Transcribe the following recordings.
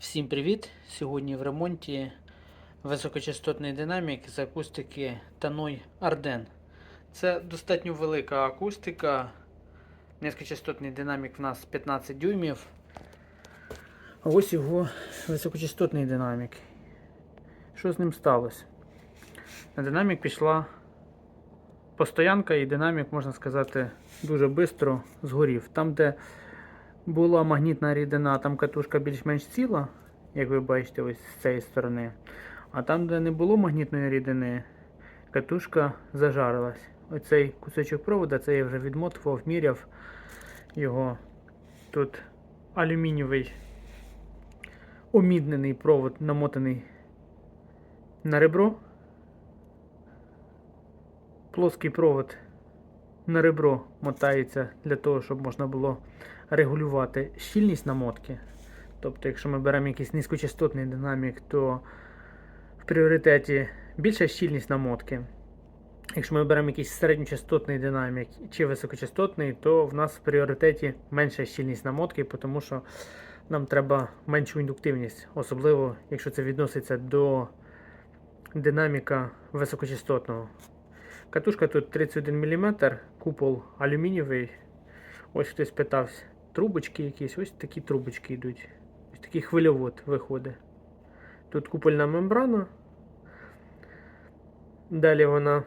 Всім привіт! Сьогодні в ремонті високочастотний динамік з акустики Tannoy Arden. Це достатньо велика акустика. Низькочастотний динамік в нас 15 дюймів. А ось його високочастотний динамік. Що з ним сталося? На динамік пішла постоянка і динамік, можна сказати, дуже швидко згорів. Там, де була магнітна рідина, там катушка більш-менш ціла, як ви бачите, ось з цієї сторони. А там, де не було магнітної рідини, катушка зажарилась. Оцей кусочок провода, це я вже відмотував, міряв його. Тут алюмінієвий оміднений провод намотаний на ребро. Плоский провод на ребро мотається для того, щоб можна було регулювати щільність намотки. Тобто, якщо ми беремо якийсь низькочастотний динамік, то в пріоритеті більша щільність намотки. Якщо ми беремо якийсь середньочастотний динамік чи високочастотний, то в нас в пріоритеті менша щільність намотки, тому що нам треба меншу індуктивність, особливо якщо це відноситься до динаміка високочастотного. Катушка тут 31 мм, купол алюмінієвий. Ось хтось питався. Трубочки якісь, ось такі трубочки йдуть. Ось такий хвильовод виходить. Тут купольна мембрана. Далі вона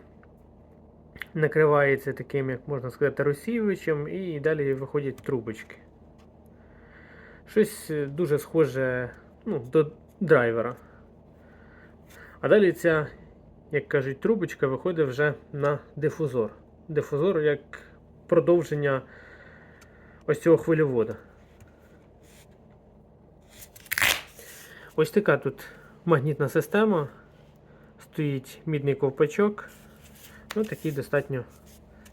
накривається таким, як можна сказати, розсіювачем, і далі виходять трубочки. Щось е, дуже схоже ну, до драйвера. А далі ця, як кажуть, трубочка виходить вже на дифузор. Дифузор як продовження ось цього хвильовода. Ось така тут магнітна система. Стоїть мідний ковпачок. Ну, такий достатньо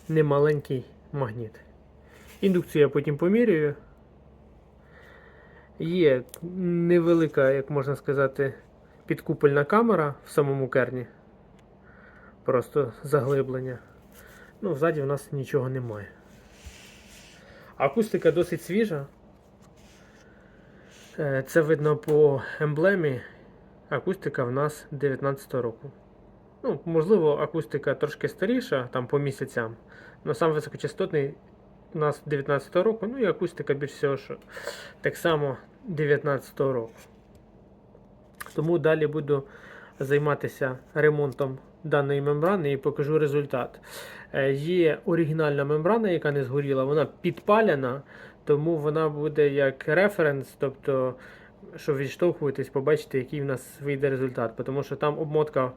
немаленький магніт. Індукцію я потім поміряю. Є невелика, як можна сказати, підкупольна камера в самому керні. Просто заглиблення. Ну, ззаді в нас нічого немає. Акустика досить свіжа. Е, Це видно по емблемі. Акустика в нас 19 року. Ну, можливо, акустика трошки старіша, там по місяцям. Але сам високочастотний у нас 19 року, ну і акустика більш всього, що так само 19 року. Тому далі буду займатися ремонтом даної мембрани і покажу результат. Е, Є оригінальна мембрана, яка не згоріла, вона підпалена, тому вона буде як референс, тобто, щоб відштовхуватись, побачити, який в нас вийде результат. Тому що там обмотка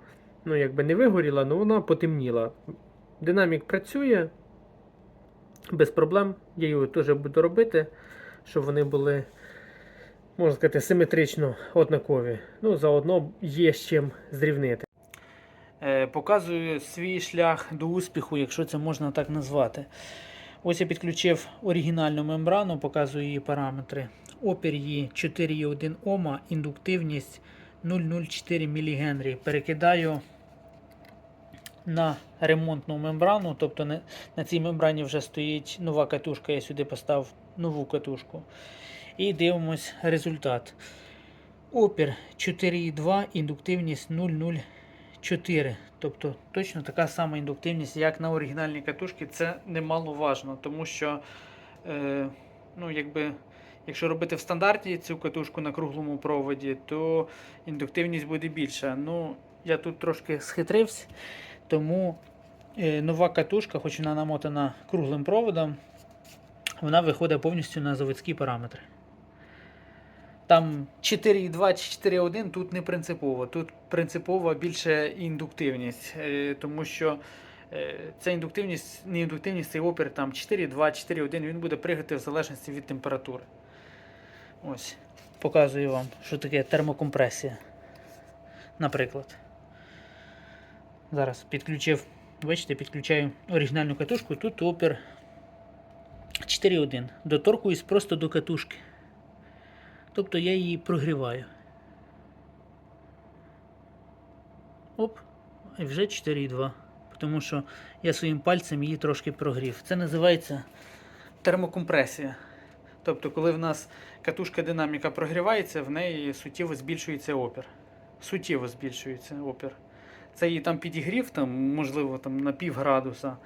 ну, якби не вигоріла, але вона потемніла. Динамік працює без проблем. Я його теж буду робити, щоб вони були, можна сказати, симетрично однакові. Ну, заодно є з чим зрівнити. Показую свій шлях до успіху, якщо це можна так назвати. Ось я підключив оригінальну мембрану, показую її параметри. Опір її 4,1 Ома, індуктивність 0,04 мГ. Перекидаю на ремонтну мембрану, тобто на, цій мембрані вже стоїть нова катушка, я сюди поставив нову катушку. І дивимось результат. Опір 4,2, індуктивність 0,04. Тобто точно така сама індуктивність, як на оригінальній катушці. Це немаловажно, тому що е, ну, якби, якщо робити в стандарті цю катушку на круглому проводі, то індуктивність буде більша. Ну, я тут трошки схитрився, тому е, нова катушка, хоч вона намотана круглим проводом, вона виходить повністю на заводські параметри. Там 4,2 чи 4,1 тут не принципово. Тут принципово більше індуктивність, е, тому що е, ця індуктивність, не індуктивність, цей опір там 4,2, 4,1, він буде пригати в залежності від температури. Ось, показую вам, що таке термокомпресія. Наприклад. Зараз підключив, бачите, підключаю оригінальну катушку, тут опір 4,1. Доторкуюсь просто до катушки. Тобто я її прогріваю. Оп, і вже 4,2. Тому що я своїм пальцем її трошки прогрів. Це називається термокомпресія. Тобто, коли в нас катушка динаміка прогрівається, в неї суттєво збільшується опір. Суттєво збільшується опір. Це її там підігрів, там, можливо, там, на пів градуса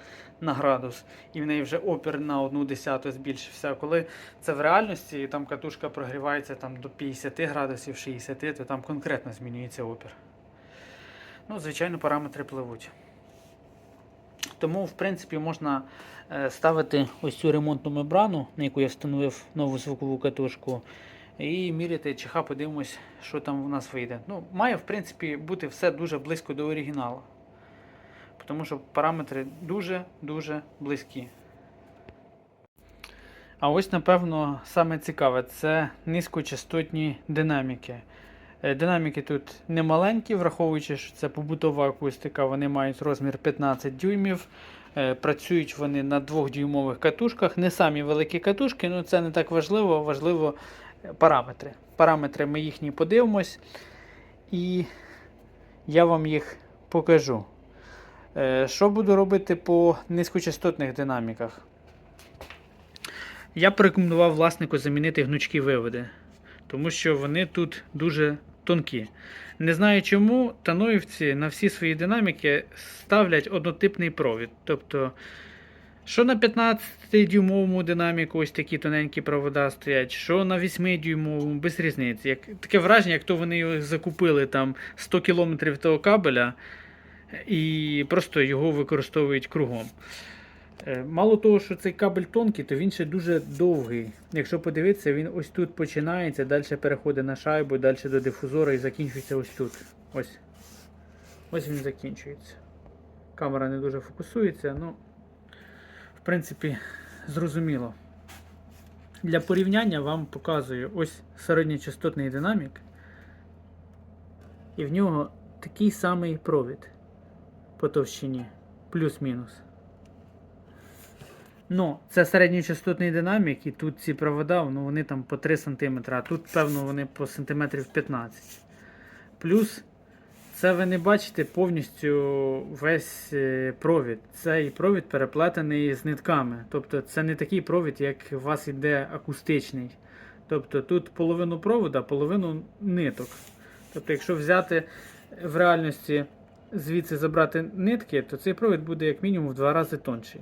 на градус, і в неї вже опір на одну десяту збільшився. Коли це в реальності, і там катушка прогрівається там, до 50 градусів, 60, то там конкретно змінюється опір. Ну, звичайно, параметри пливуть. Тому, в принципі, можна е, ставити ось цю ремонтну мембрану, на яку я встановив нову звукову катушку, і міряти чиха, подивимось, що там у нас вийде. Ну, має, в принципі, бути все дуже близько до оригіналу. Тому що параметри дуже-дуже близькі. А ось, напевно, саме цікаве це низькочастотні динаміки. Е, Динаміки тут не маленькі, враховуючи, що це побутова акустика, вони мають розмір 15 дюймів. Е, Працюють вони на 2-дюймових катушках. Не самі великі катушки, але це не так важливо, важливо параметри. Параметри ми їхні подивимось, і я вам їх покажу. Е, Що буду робити по низькочастотних динаміках? Я порекомендував власнику замінити гнучкі виводи, тому що вони тут дуже тонкі. Не знаю чому, таноївці на всі свої динаміки ставлять однотипний провід. Тобто, що на 15-дюймовому динаміку ось такі тоненькі провода стоять, що на 8-дюймовому, без різниці. Як, таке враження, як то вони закупили там 100 км того кабеля і просто його використовують кругом. Е, Мало того, що цей кабель тонкий, то він ще дуже довгий. Якщо подивитися, він ось тут починається, далі переходить на шайбу, далі до дифузора і закінчується ось тут. Ось. Ось він закінчується. Камера не дуже фокусується, ну, в принципі, зрозуміло. Для порівняння вам показую ось середньочастотний динамік. І в нього такий самий провід по товщині. Плюс-мінус. Ну, це середньочастотний динамік, і тут ці провода, ну, вони там по 3 см, а тут, певно, вони по сантиметрів 15 Плюс, це ви не бачите повністю весь е, провід. Цей провід переплетений з нитками. Тобто це не такий провід, як у вас іде акустичний. Тобто тут половину провода, половину ниток. Тобто, якщо взяти в реальності звідси забрати нитки, то цей провід буде як мінімум в два рази тонший.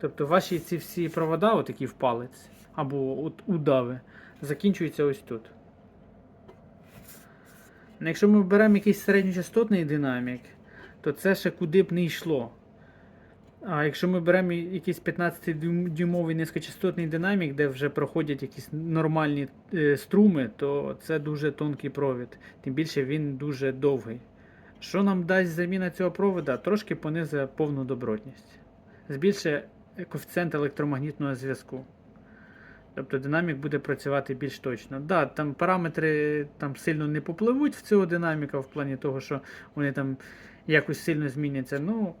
Тобто ваші ці всі провода, отакі в палець, або от удави, закінчуються ось тут. Ну, Якщо ми беремо якийсь середньочастотний динамік, то це ще куди б не йшло. А якщо ми беремо якийсь 15-дюймовий низькочастотний динамік, де вже проходять якісь нормальні е, струми, то це дуже тонкий провід. Тим більше він дуже довгий. Що нам дасть заміна цього провода? Трошки понизить повну добротність. Збільшує коефіцієнт електромагнітного зв'язку. Тобто динамік буде працювати більш точно. Да, там параметри там сильно не попливуть в цього динаміка, в плані того, що вони там якось сильно зміняться. Ну,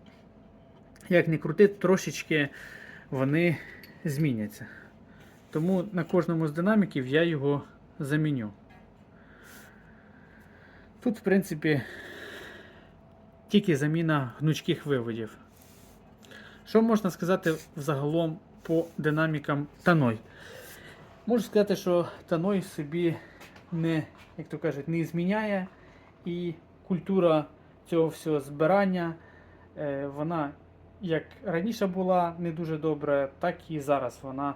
як не крути, трошечки вони зміняться. Тому на кожному з динаміків я його заміню. Тут, в принципі, тільки заміна гнучких виводів. Що можна сказати взагалом по динамікам Таной? Можу сказати, що Таной собі не, як то кажуть, не зміняє, і культура цього всього збирання, е, вона як раніше була не дуже добра, так і зараз вона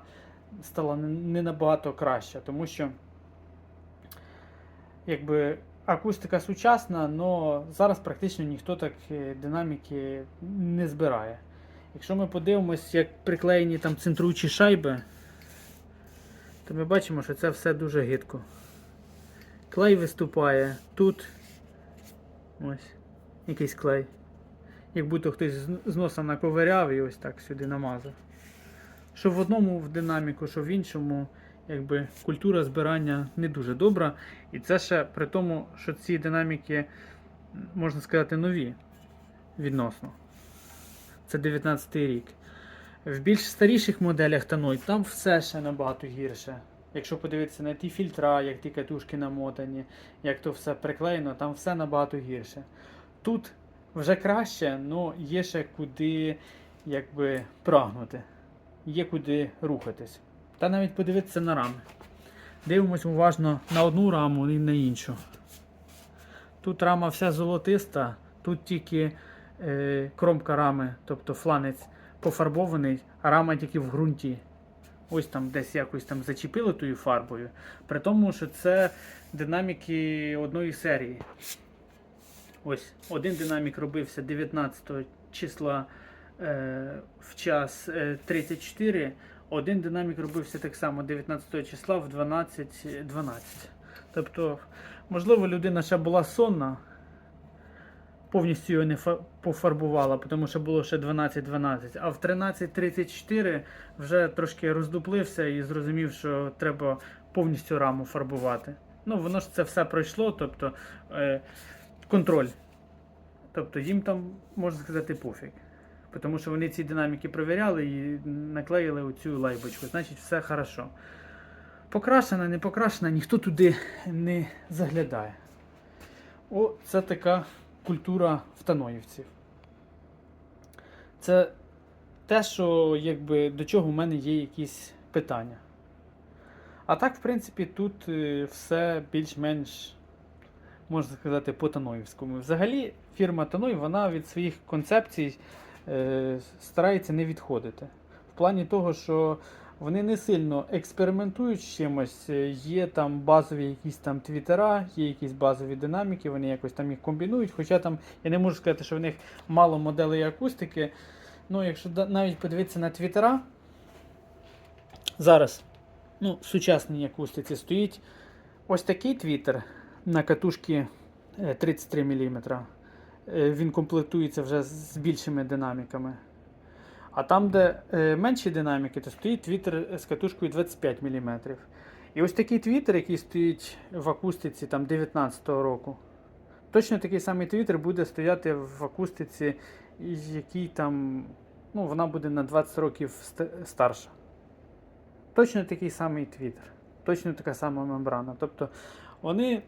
стала не- не набагато краща, тому що якби акустика сучасна, але зараз практично ніхто так е, динаміки не збирає. Якщо ми подивимось, як приклеєні там центруючі шайби, то ми бачимо, що це все дуже гидко. Клей виступає тут. Ось, якийсь клей. Як будто хтось з- носа наковиряв і ось так сюди намазав. Що в одному в динаміку, що в іншому, якби культура збирання не дуже добра. І це ще при тому, що ці динаміки, можна сказати, нові відносно. Це 19 рік. В більш старіших моделях Таной там все ще набагато гірше. Якщо подивитися на ті фільтра, як ті катушки намотані, як то все приклеєно, там все набагато гірше. Тут вже краще, але є ще куди якби прагнути. Є куди рухатись. Та навіть подивитися на рами. Дивимось уважно на одну раму і на іншу. Тут рама вся золотиста, тут тільки е, кромка рами, тобто фланець пофарбований, рама тільки в ґрунті. Ось там десь якось там зачепили тою фарбою. При тому, що це динаміки одної серії. Ось один динамік робився 19 числа е, в час е, 34. Один динамік робився так само 19 числа в 12.12. Тобто, можливо, людина ще була сонна, повністю його не фа- пофарбувала, тому що було ще 12.12. А в 13.34 вже трошки роздуплився і зрозумів, що треба повністю раму фарбувати. Ну, воно ж це все пройшло, тобто е, контроль. Тобто їм там, можна сказати, пофіг. Тому що вони ці динаміки перевіряли і наклеїли оцю лайбочку. Значить, все хорошо. Покрашена, не покрашена, ніхто туди не заглядає. О, це така культура втаноївців. Це те, що якби, до чого в мене є якісь питання. А так, в принципі, тут е, все більш-менш, можна сказати, по Таноївському. Взагалі, фірма Таной, вона від своїх концепцій е, старається не відходити. В плані того, що вони не сильно експериментують з чимось. Е, Є там базові якісь там твіттера, є якісь базові динаміки, вони якось там їх комбінують. Хоча там я не можу сказати, що в них мало моделей акустики. Ну, якщо навіть подивитися на твіттера, зараз ну, в сучасній акустиці стоїть ось такий твіттер на катушці е, 33 мм. Він комплектується вже з більшими динаміками. А там, де е, менші динаміки, то стоїть твіттер з катушкою 25 мм. І ось такий твіттер, який стоїть в акустиці там 19-го року. Точно такий самий твіттер буде стояти в акустиці, який там, ну, вона буде на 20 років ст- старша. Точно такий самий твіттер. Точно така сама мембрана. Тобто вони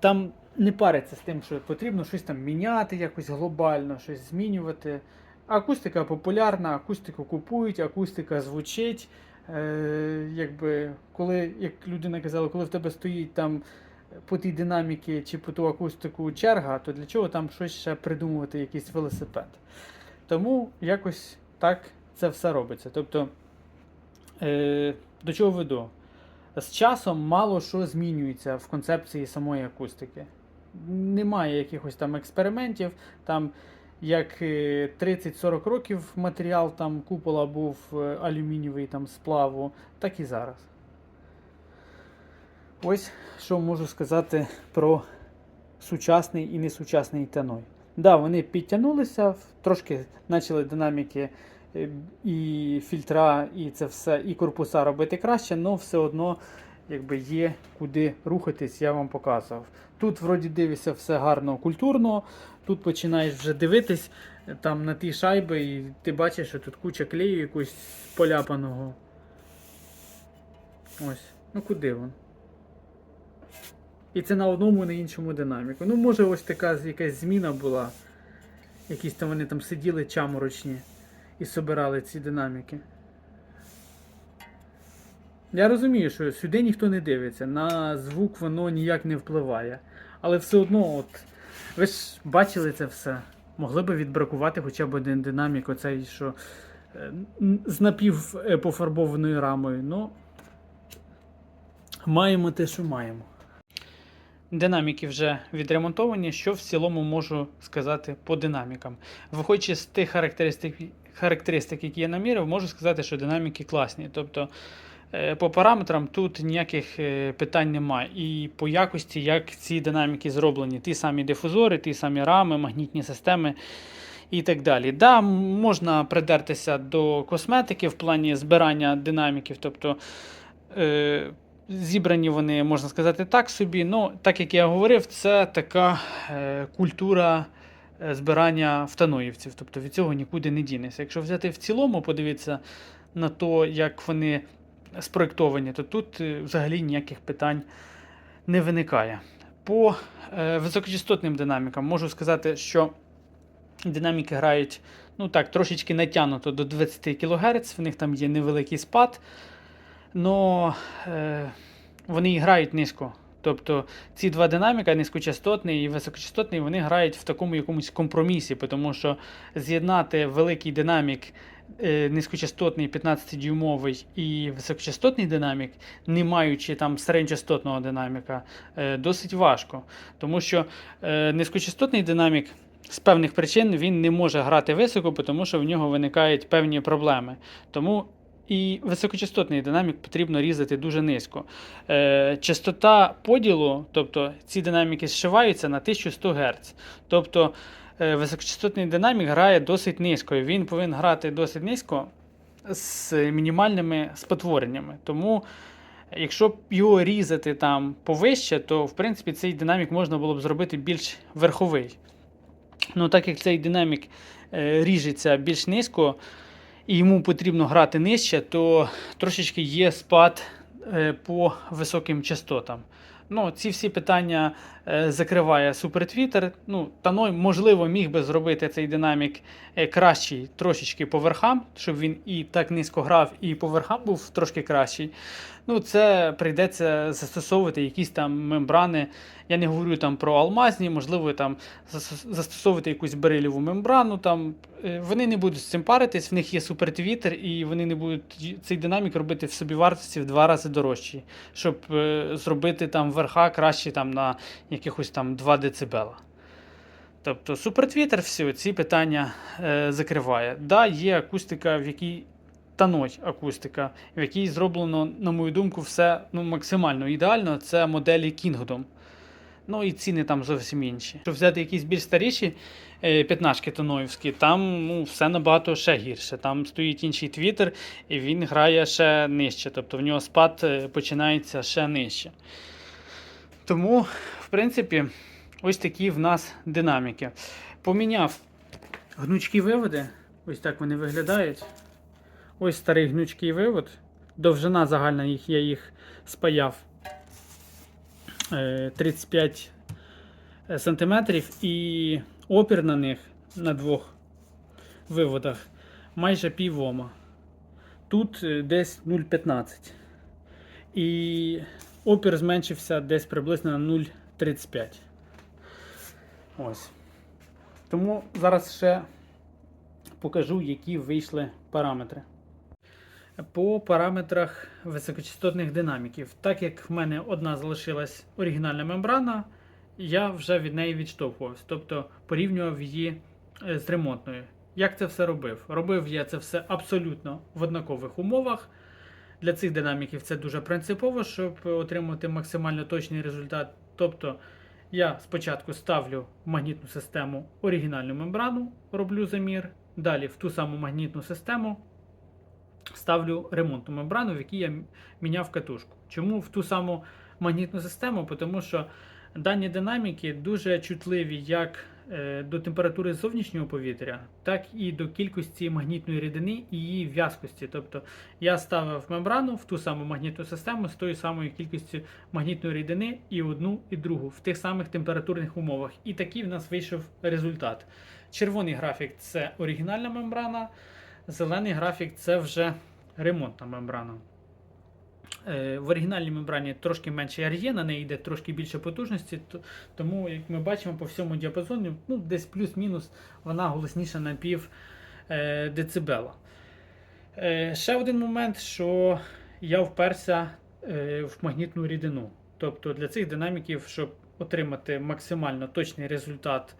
там не паряться з тим, що потрібно щось там міняти, якось глобально, щось змінювати. Акустика популярна, акустику купують, акустика звучить. Е, якби, коли, як людина казала, коли в тебе стоїть там по тій динаміки чи по ту акустику черга, то для чого там щось ще придумувати, якийсь велосипед. Тому якось так це все робиться. Тобто, е, до чого веду? З часом мало що змінюється в концепції самої акустики. Немає якихось там експериментів. Там як е, 30-40 років матеріал там купола був е, алюмінієвий там сплаву, так і зараз. Ось що можу сказати про сучасний і несучасний теной. Да, вони підтягнулися, трошки почали динаміки е, і фільтра, і це все, і корпуса робити краще, але все одно якби є куди рухатись, я вам показував. Тут вроді дивишся все гарно, культурно, тут починаєш вже дивитись там на ті шайби, і ти бачиш, що тут куча клею якогось поляпаного. Ось, ну куди він? І це на одному і на іншому динаміку. Ну, може, ось така якась зміна була. Якісь там вони там сиділи чаморочні і собирали ці динаміки. Я розумію, що сюди ніхто не дивиться, на звук воно ніяк не впливає. Але все одно, от, ви ж бачили це все. Могли би відбракувати хоча б один динамік, оцей, що е, з напів е, пофарбованою рамою. Ну, маємо те, що маємо. Динаміки вже відремонтовані, що в цілому можу сказати по динамікам. Виходячи з тих характеристик, характеристик, які я намірив, можу сказати, що динаміки класні. Тобто по параметрам тут ніяких е, питань немає. І по якості, як ці динаміки зроблені. Ті самі дифузори, ті самі рами, магнітні системи і так далі. Да, можна придертися до косметики в плані збирання динаміків. тобто е, Зібрані вони, можна сказати, так собі. Ну, так як я говорив, це така е, культура е, збирання втаноївців. Тобто від цього нікуди не дінеться. Якщо взяти в цілому, подивитися на то, як вони спроєктовані, то тут е, взагалі ніяких питань не виникає. По е, високочастотним динамікам можу сказати, що Динаміки грають ну так, трошечки натягнуто до 20 кГц, в них там є невеликий спад. Но е, вони грають низько. Тобто ці два динаміка, низькочастотний і високочастотний, вони грають в такому якомусь компромісі, тому що з'єднати великий динамік е, низькочастотний 15-дюймовий і високочастотний динамік, не маючи там середньочастотного динаміка, е, досить важко. Тому що е, низькочастотний динамік з певних причин він не може грати високо, тому що в нього виникають певні проблеми. Тому і високочастотний динамік потрібно різати дуже низько. Е, частота поділу, тобто ці динаміки зшиваються на 1100 Гц. Тобто е, високочастотний динамік грає досить низько. і Він повинен грати досить низько з мінімальними спотвореннями. Тому, якщо його різати там повище, то в принципі цей динамік можна було б зробити більш верховий. Ну, так як цей динамік е, ріжеться більш низько, і йому потрібно грати нижче, то трошечки є спад е, по високим частотам. Ну, ці всі питання закриває Super Twitter. Ну, Таной, можливо, міг би зробити цей динамік е, кращий трошечки по верхам, щоб він і так низько грав, і по верхам був трошки кращий. Ну, це прийдеться застосовувати якісь там мембрани. Я не говорю там про алмазні, можливо, там застосовувати якусь бериліву мембрану. Там. Е, Вони не будуть з цим паритись, в них є супертвітер, і вони не будуть цей динамік робити в собівартості в два рази дорожчий, щоб е, зробити там верха краще там, на якихось там 2 дБ. Тобто супертвітер все, ці питання е, закриває. Да, є акустика, в якій таной акустика, в якій зроблено, на мою думку, все ну, максимально ідеально. Це моделі Kingdom. Ну і ціни там зовсім інші. Щоб взяти якісь більш старіші е, п'ятнашки тоноївські, там ну, все набагато ще гірше. Там стоїть інший твіттер, і він грає ще нижче. Тобто в нього спад е, починається ще нижче. Тому, в принципі, ось такі в нас динаміки. Поміняв гнучкі виводи. Ось так вони виглядають. Ось старий гнучкий вивод. Довжина загальна їх, я їх спаяв е, 35 сантиметрів і опір на них на двох виводах майже пів ома. Тут е, десь 0,15. І опір зменшився десь приблизно на 0,35. Ось. Тому зараз ще покажу, які вийшли параметри. По параметрах високочастотних динаміків. Так як в мене одна залишилась оригінальна мембрана, я вже від неї відштовхувався, тобто порівнював її е, з ремонтною. Як це все робив? Робив я це все абсолютно в однакових умовах. Для цих динаміків це дуже принципово, щоб отримати максимально точний результат. Тобто я спочатку ставлю в магнітну систему оригінальну мембрану, роблю замір. Далі в ту саму магнітну систему ставлю ремонтну мембрану, в якій я міняв катушку. Чому в ту саму магнітну систему? Тому що дані динаміки дуже чутливі як до температури зовнішнього повітря, так і до кількості магнітної рідини і її в'язкості. Тобто я ставив мембрану в ту саму магнітну систему з тою самою кількістю магнітної рідини і одну, і другу в тих самих температурних умовах. І такий в нас вийшов результат. Червоний графік це оригінальна мембрана, зелений графік це вже ремонтна мембрана. Е, В оригінальній мембрані трошки менше RE, на неї йде трошки більше потужності, то- тому, як ми бачимо, по всьому діапазоні, ну, десь плюс-мінус вона голосніша на пів е, децибела. Е, ще один момент, що я вперся в магнітну рідину. Тобто для цих динаміків, щоб отримати максимально точний результат,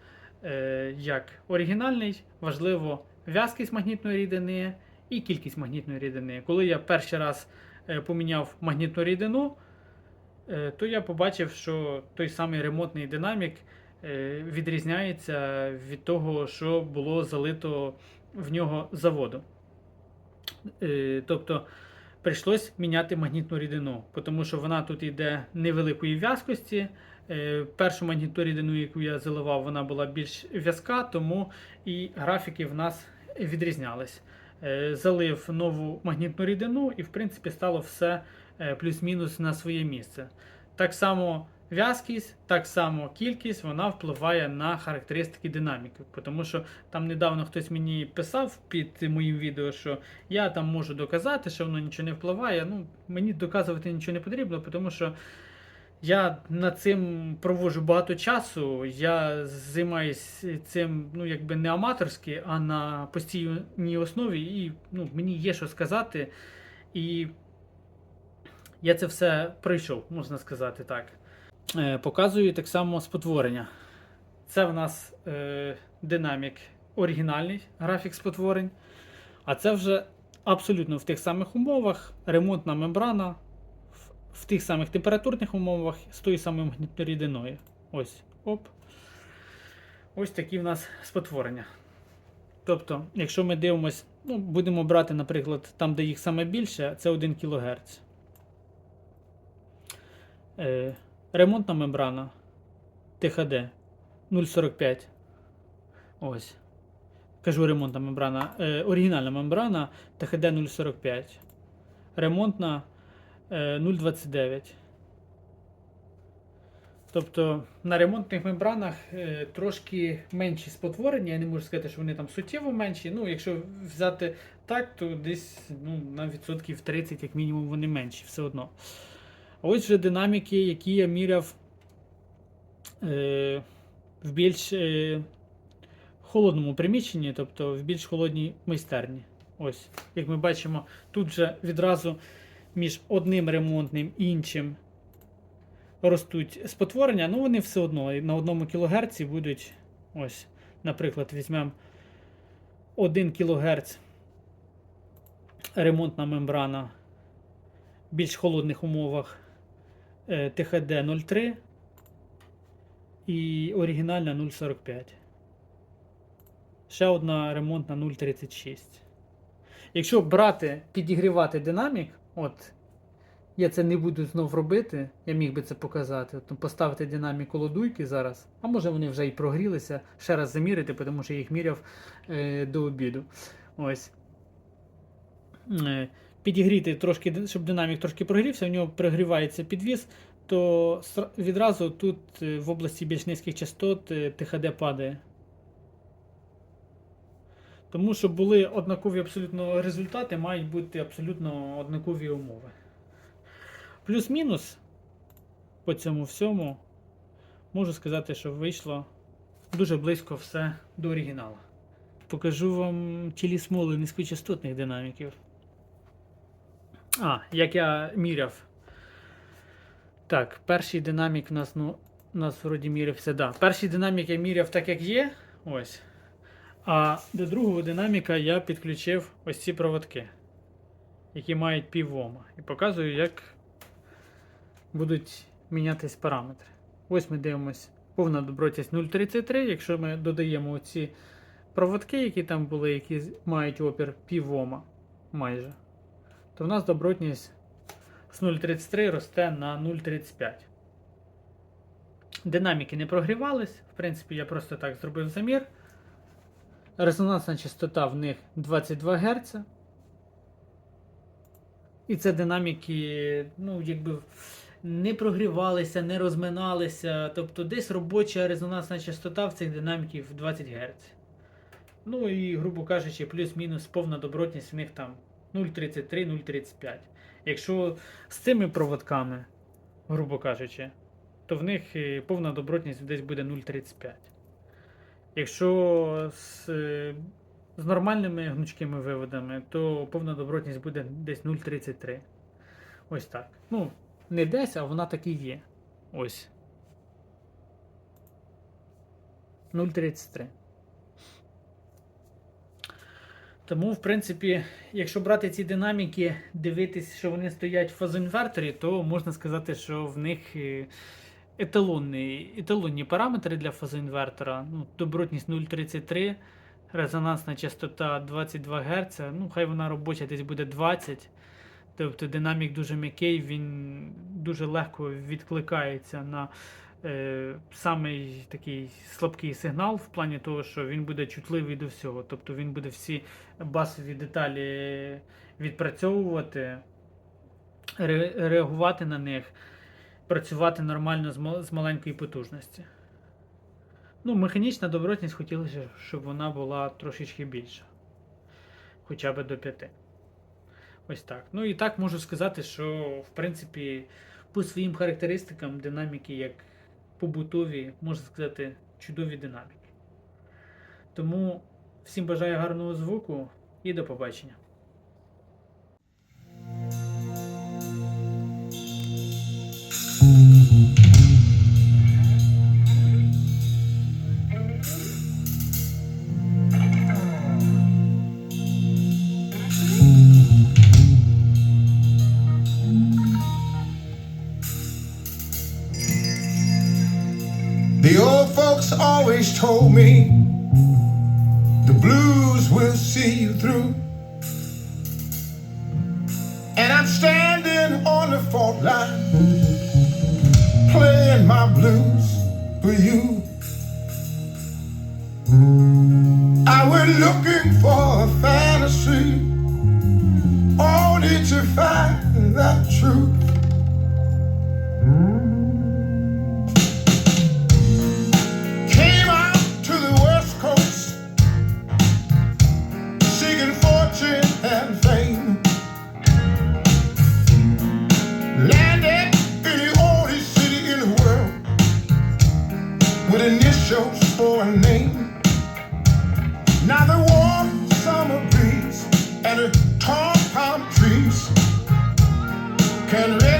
як оригінальний, важливо в'язкість магнітної рідини і кількість магнітної рідини. Коли я перший раз поміняв магнітну рідину, е, то я побачив, що той самий ремонтний динамік е, відрізняється від того, що було залито в нього заводу. Е, Тобто прийшлось міняти магнітну рідину, тому що вона тут йде невеликої в'язкості. Е, Першу магнітну рідину, яку я заливав, вона була більш в'язка, тому і графіки в нас відрізнялись. Е, Залив нову магнітну рідину, і в принципі стало все е, плюс-мінус на своє місце. Так само в'язкість, так само кількість, вона впливає на характеристики динаміки. Тому що там недавно хтось мені писав під моїм відео, що я там можу доказати, що воно нічого не впливає. Ну, мені доказувати нічого не потрібно, тому що я над цим проводжу багато часу. Я займаюся цим ну, якби не аматорськи, а на постійній основі. І ну, мені є що сказати. І я це все пройшов, можна сказати так. Е, показую так само спотворення. Це в нас е, динамік оригінальний графік спотворень. А це вже абсолютно в тих самих умовах ремонтна мембрана в, тих самих температурних умовах з тою самою магніторідиною. Ось. Оп. Ось такі в нас спотворення. Тобто, якщо ми дивимось, ну, будемо брати, наприклад, там, де їх саме більше, це 1 кГц. Е, ремонтна мембрана ТХД 0,45. Ось. Кажу ремонтна мембрана. Е, оригінальна мембрана ТХД 0,45. Ремонтна 0,29. Тобто на ремонтних мембранах е, трошки менші спотворення. Я не можу сказати, що вони там суттєво менші. Ну, якщо взяти так, то десь ну, на відсотків 30, як мінімум, вони менші все одно. Ось вже динаміки, які я міряв е, в більш е, холодному приміщенні, тобто в більш холодній майстерні. Ось, як ми бачимо, тут вже відразу між одним ремонтним і іншим ростуть спотворення, ну вони все одно на одному кілогерці будуть. Ось, наприклад, візьмемо 1 кГц ремонтна мембрана в більш холодних умовах е, ТХД 0,3 і оригінальна 0,45. Ще одна ремонтна 0,36. Якщо брати, підігрівати динамік, от я це не буду знов робити, я міг би це показати. От, поставити динамік колодуйки зараз, а може вони вже і прогрілися, ще раз замірити, тому що я їх міряв е, до обіду. Ось. Е, підігріти трошки, щоб динамік трошки прогрівся, в нього прогрівається підвіс, то відразу тут е, в області більш низьких частот е, ТХД падає. Тому що були однакові абсолютно результати, мають бути абсолютно однакові умови. Плюс-мінус по цьому всьому можу сказати, що вийшло дуже близько все до оригіналу. Покажу вам тілі смоли низькочастотних динаміків. А, як я міряв. Так, перший динамік у нас, ну, у нас вроді мірявся. Да. Перший динамік я міряв так, як є. Ось. А до другого динаміка я підключив ось ці проводки, які мають пів Ома. І показую, як будуть мінятись параметри. Ось ми дивимось повна добротність 0,33. Якщо ми додаємо ці проводки, які там були, які мають опір пів Ома майже, то в нас добротність з 0,33 росте на 0,35. Динаміки не прогрівались. В принципі, я просто так зробив замір. Резонансна частота в них 22 Гц. І це динаміки, ну, якби не прогрівалися, не розминалися. Тобто десь робоча резонансна частота в цих динаміків 20 Гц. Ну і, грубо кажучи, плюс-мінус повна добротність в них там 0,33-0,35. Якщо з цими проводками, грубо кажучи, то в них е, повна добротність десь буде 0,35. Якщо з, е, з нормальними гнучкими виводами, то повна добротність буде десь 0,33. Ось так. Ну, не десь, а вона так і є. Ось. 0,33. Тому, в принципі, якщо брати ці динаміки, дивитись, що вони стоять в фазоінверторі, то можна сказати, що в них е, еталонні, еталонні параметри для фазоінвертора. Ну, добротність 0,33, резонансна частота 22 Гц. Ну, хай вона робоча десь буде 20. Тобто динамік дуже м'який, він дуже легко відкликається на е, самий такий слабкий сигнал, в плані того, що він буде чутливий до всього. Тобто він буде всі басові деталі відпрацьовувати, ре- реагувати на них. працювати нормально з, з маленької потужності. Ну, механічна добротність хотілося, щоб вона була трошечки більша. Хоча б до 5. Ось так. Ну і так можу сказати, що в принципі по своїм характеристикам динаміки, як побутові, можна сказати, чудові динаміки. Тому всім бажаю гарного звуку і до побачення. Always told me the blues will see you through. And I'm standing on the fault line, playing my blues for you. I went looking for a fantasy, only to find that truth. tall palm trees can.